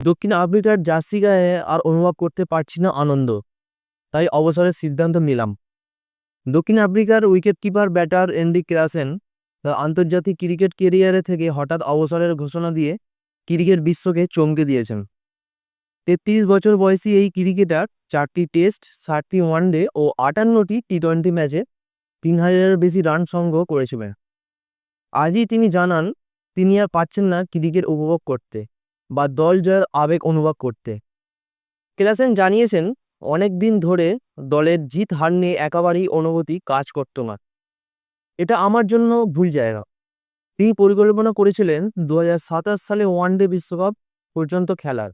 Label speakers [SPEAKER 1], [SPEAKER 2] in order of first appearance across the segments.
[SPEAKER 1] দক্ষিণ আফ্রিকার জার্সি গায়ে আর অনুভব করতে পারছি না আনন্দ, তাই অবসরের সিদ্ধান্ত নিলাম। দক্ষিণ আফ্রিকার উইকেটকিপার ব্যাটার এন্ডি ক্রাসেন আন্তর্জাতিক ক্রিকেট কেরিয়ারে থেকে হঠাৎ অবসরের ঘোষণা দিয়ে ক্রিকেট বিশ্বকে চমকে দিয়েছেন। তেত্রিশ বছর বয়সী এই ক্রিকেটার চারটি টেস্ট, ষাটটি ওয়ানডে ও আটান্নটি টি টোয়েন্টি ম্যাচে তিন হাজারের বেশি রান সংগ্রহ করেছিলেন। আজই তিনি জানান, তিনি আর পাচ্ছেন না ক্রিকেট উপভোগ করতে। বা দল জয়ের আবেগ অনুভব করতে। ক্লাসেন জানিয়েছেন, অনেক দিন ধরে দলের জিত হার নিয়ে একেবারেই অনুভূতি কাজ করত না। এটা আমার জন্য ভুল জায়গা। তিনি পরিকল্পনা করেছিলেন দু হাজার সাতাশ সালে ওয়ানডে বিশ্বকাপ পর্যন্ত খেলার।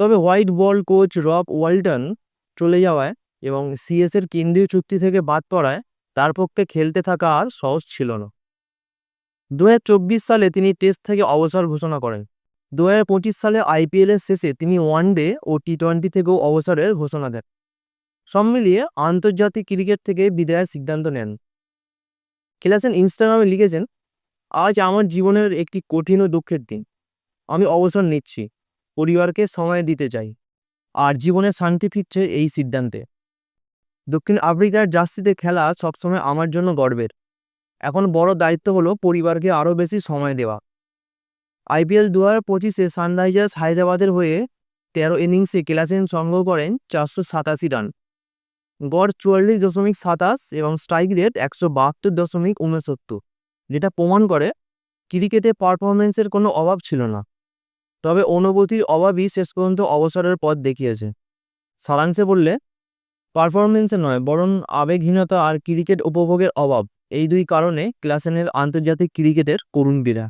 [SPEAKER 1] তবে হোয়াইট বল কোচ রব ওয়াল্টন চলে যাওয়ায় এবং সিএসের কেন্দ্রীয় চুক্তি থেকে বাদ পড়ায় তার পক্ষে খেলতে থাকা আর সহজ ছিল না। দু হাজার চব্বিশ সালে তিনি টেস্ট থেকে অবসর ঘোষণা করেন। দু হাজার পঁচিশ সালে আইপিএলের শেষে তিনি ওয়ানডে ও টি টোয়েন্টি থেকেও অবসরের ঘোষণা দেন। সব মিলিয়ে আন্তর্জাতিক ক্রিকেট থেকে বিদায়ের সিদ্ধান্ত নেন। খেলেছেন ইনস্টাগ্রামে লিখেছেন, আজ আমার জীবনের একটি কঠিন ও দুঃখের দিন। আমি অবসর নিচ্ছি, পরিবারকে সময় দিতে চাই, আর জীবনে শান্তি ফিরছে এই সিদ্ধান্তে। দক্ষিণ আফ্রিকার জার্সিতে খেলা সবসময় আমার জন্য গর্বের। এখন বড় দায়িত্ব হলো পরিবারকে আরও বেশি সময় দেওয়া। আইপিএল দু হাজার পঁচিশে সানরাইজার্স হায়দ্রাবাদের হয়ে তেরো ইনিংসে ক্লাসেন সংগ্রহ করেন চারশো সাতাশি রান। গড় চুয়াল্লিশ দশমিক সাতাশ এবং স্ট্রাইক রেট একশো বাহাত্তর দশমিক উনসত্তর, যেটা প্রমাণ করে ক্রিকেটে পারফরমেন্সের কোনো অভাব ছিল না। তবে অনুভূতির অভাবই শেষ পর্যন্ত অবসরের পথ দেখিয়েছে। সারাংশে বললে পারফরমেন্সে নয়, বরং আবেগহীনতা আর ক্রিকেট উপভোগের অভাব, এই দুই কারণে ক্লাসেনের আন্তর্জাতিক ক্রিকেটের করুণ বিরা